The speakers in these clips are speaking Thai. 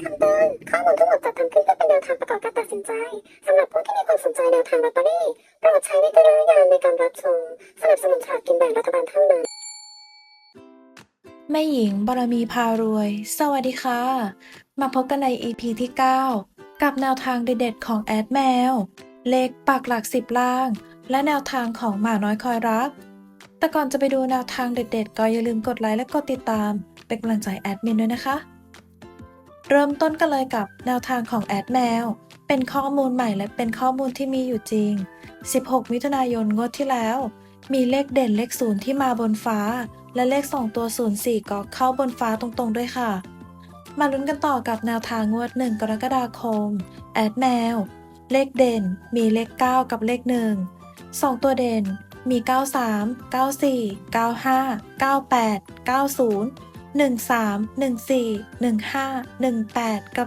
คำเตือนข้อมูลทั้งหมดจัดทำขึ้นเพื่อเป็นแนวทางประกอบการตัดสินใจสำหรับผู้ที่มีความสนใจแนวทางลอตเตอรี่โปรดใช้วิจารณญาณในการรับชมสนับสนุนฉลากกินแบ่งรัฐบาลเท่านั้นแม่หญิงบารมีพารวย สวัสดีค่ะ มาพบกันใน EP ที่ 9 กับแนวทางเด็ดๆของแอดแมว เลขปากหลักสิบล่าง และแนวทางของหมาน้อยคอยรัก แต่ก่อนจะไปดูแนวทางเด็ดๆ ก็อย่าลืมกดไลค์และกดติดตาม เป็นกำลังใจแอดมินด้วยนะคะ เริ่มต้นกันเลยกับแนวทางของแอดแมว เป็นข้อมูลใหม่และเป็นข้อมูลที่มีอยู่จริง 16 มิถุนายนงวดที่แล้ว มีเลขเด่นเลขศูนย์ที่มาบนฟ้า และเลข2ตัว 04 ก็เข้าบนฟ้าตรงๆด้วยค่ะ มาลุ้นกันต่อกับแนวทางงวด 1 กรกฎาคม แอดแมว เลขเด่น มีเลข 9 กับเลข 1 2 ตัวเด่น มี 93 94 95 98 90 13 14 15 18 กับ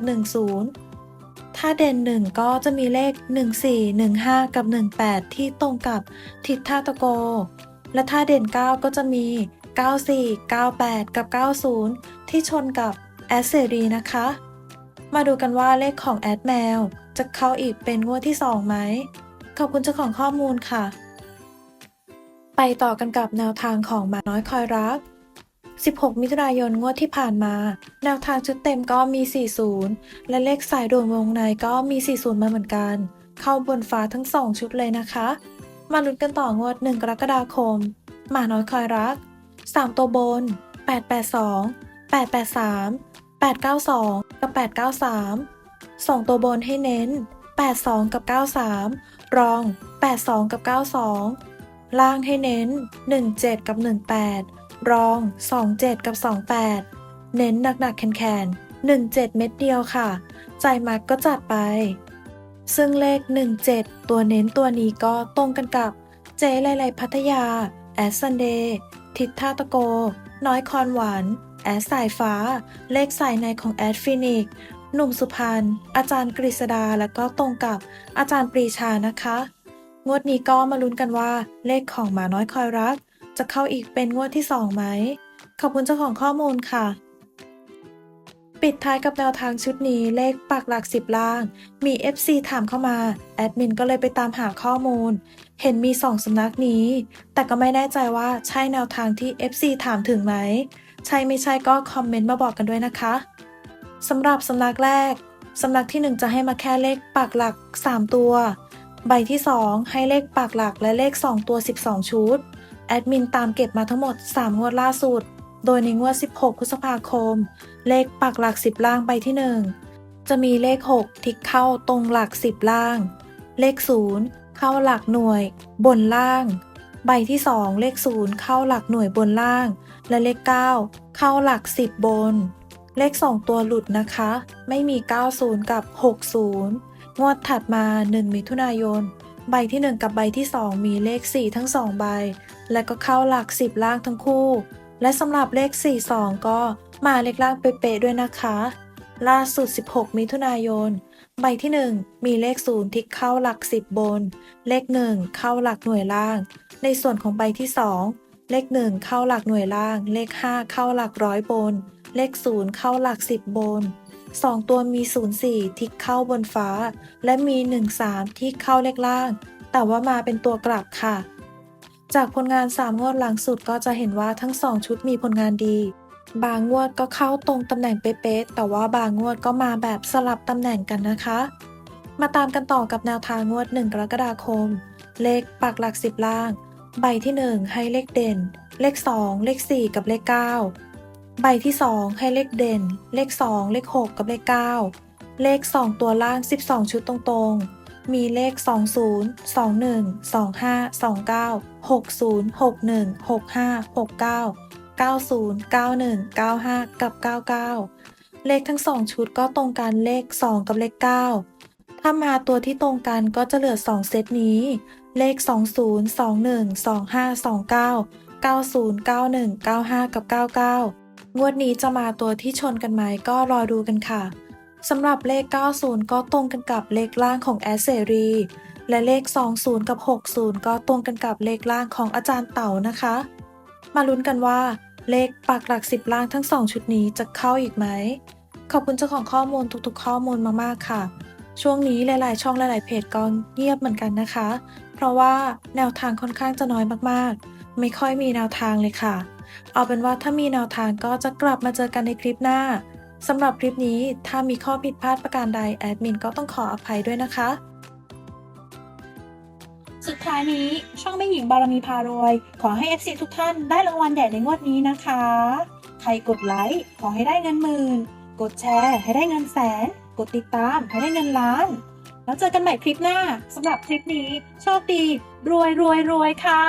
10 ถ้าเด่น 1 ก็จะมีเลข 14 15 กับ 18 ที่ตรงกับทิศท่าตะโก และถ้าเด่น 9 ก็จะมี 94 98 กับ 90 ที่ชนกับแอสเซรีนะคะ มาดูกันว่าเลขของแอดแมวจะเข้าอีกเป็นงวดที่ 2 ไหม ขอบคุณเจ้าของข้อมูลค่ะ ไปต่อกันกับแนวทางของหมาน้อยคอยรัก 16 มิถุนายนงวดที่ผ่านมา แนวทางชุดเต็มก็มี 40 และเลขสายด่วนวงในก็มี 40 มาเหมือนกัน เข้าบนฟ้าทั้ง 2 ชุดเลยนะคะ มาลุ้นกันต่องวด 1 กรกฎาคม หมาน้อยคอยรัก 3 ตัวบน 882 883 892 กับ 893 2 ตัวบนให้เน้น 82 กับ 93 รอง 82 กับ 92 ล่างให้เน้น 17 กับ 18 รอง 27 กับ 28 เน้นหนักๆแข็งๆ17 เม็ดเดียวค่ะ ใจมักก็จัดไป ซึ่งเลข 17 ตัวเน้นตัวนี้ก็ตรงกันกับ เจไลไลพัทยา แอสซันเดย์ทิศท่าตะโก น้อยคอนหวาน แอสสายฟ้า เลขสายในของแอดฟินิกหนุ่มสุพรรณ อาจารย์กฤษดา และก็ตรงกับอาจารย์ปรีชานะคะ งวดนี้ก็มาลุ้นกันว่า เลขของหมาน้อยคอยรัก จะเข้าอีกเป็นงวดที่ 2 ไหม ขอบคุณเจ้าของข้อมูลค่ะ ปิดท้ายกับแนวทางชุดนี้เลขปักหลักสิบล่าง มี FC ถามเข้ามา แอดมินก็เลยไปตามหาข้อมูล เห็นมี 2สำนักนี้ แต่ก็ไม่แน่ใจว่าใช่แนวทางที่ FC ถามถึงไหม ใช่ไม่ใช่ก็คอมเมนต์มาบอกกันด้วยนะคะสำหรับสำนักแรกสำนักที่ 1 จะให้มาแค่เลขปักหลัก 3 ตัว ใบที่ 2 ให้เลขปักหลักและเลข 2 ตัว 12 ชุด แอดมินตามเก็บมาทั้งหมด 3 งวดล่าสุด โดยในงวด 16 พฤษภาคม เลขปักหลัก 10 ล่างใบที่ 1 จะมีเลข 6 ทิกเข้าตรงหลัก 10 ล่าง เลข 0 เข้าหลักหน่วย บนล่าง ใบที่ 2 เลข 0 เข้าหลักหน่วยบนล่าง และเลข 9 เข้าหลัก 10 บน เลข 2 ตัวหลุดนะคะ ไม่มี 90 กับ 60 งวดถัดมา 1 มิถุนายน ใบที่ 1 กับใบที่ 2 มีเลข 4 ทั้ง 2 ใบ และก็เข้าหลัก 10 ล่างทั้งคู่ และสำหรับเลข 42 ก็มาเลขล่างเป๊ะๆด้วยนะคะ ล่าสุด 16 มิถุนายน ใบที่ 1 มีเลข 0 ที่เข้าหลัก 10 บน เลข 1 เข้าหลักหน่วยล่าง ในส่วนของใบที่ 2 เลข 1 เข้าหลักหน่วยล่าง เลข 5 เข้าหลักร้อยบน เลข 0 เข้าหลัก 10 บน 2 ตัวมี 04 ที่เข้าบนฟ้า และมี 13 ที่เข้าเลขล่าง แต่ว่ามาเป็นตัวกลับค่ะ จากผลงาน 3 งวดหลังสุดก็จะเห็นว่าทั้ง 2 ชุดมีผลงานดี บางงวดก็เข้าตรงตำแหน่งเป๊ะๆแต่ว่าบางงวดก็มาแบบสลับตำแหน่งกันนะคะ มาตามกันต่อกับแนวทางงวด 1 กรกฎาคม เลขปักหลัก 10 ล่าง ใบที่ 1 ให้เลขเด่น เลข 2 เลข 4 กับเลข 9 ใบที่ 2 ให้เลขเด่น เลข 2 เลข 6 กับเลข 9 เลข 2 ตัวล่าง 12 ชุดตรงๆ มีเลข 20 21 25 29 60 61 65 69 90 91 95 กับ 99 เลขทั้ง 2 ชุดก็ตรงกันเลข 2 กับเลข 9 ถ้ามาตัวที่ตรงกันก็จะเหลือ 2 เซตนี้ เลข 20 21 25 29 90 91 95 กับ 99 งวดนี้จะมาตัวที่ชนกันไหมก็รอดูกันค่ะสำหรับเลข 90 ก็ตรงกันกับเลขล่างของแอสเซรี และเลข 20 กับ 60 ก็ตรงกันกับเลขล่างของอาจารย์เต๋านะคะ มาลุ้นกันว่า เลขปักหลัก 10 ล่างทั้ง 2 ชุดนี้จะเข้าอีกไหม ขอบคุณเจ้าของข้อมูลทุกๆ ข้อมูลมากๆค่ะ ช่วงนี้หลายๆ ช่องหลายๆเพจก็เงียบเหมือนกันนะคะ เพราะว่าแนวทางค่อนข้างจะน้อยมากๆ ไม่ค่อยมีแนวทางเลยค่ะ เอาเป็นว่าถ้ามีแนวทางก็จะกลับมาเจอกันในคลิปหน้าสำหรับคลิปนี้ถ้ามีข้อผิดพลาดประการใดแอดมินก็ต้องขออภัยด้วยนะคะ สุดท้ายนี้ช่องแม่หญิงบารมีพารวย ขอให้ FC ทุกท่านได้รางวัลใหญ่ในงวดนี้นะคะ ใครกดไลค์ขอให้ได้เงินหมื่น กดแชร์ ให้ได้เงินแสน กดติดตามให้ได้เงินล้าน แล้วเจอกันใหม่คลิปหน้าสำหรับคลิปนี้โชคดี รวยรวยรวยค่ะ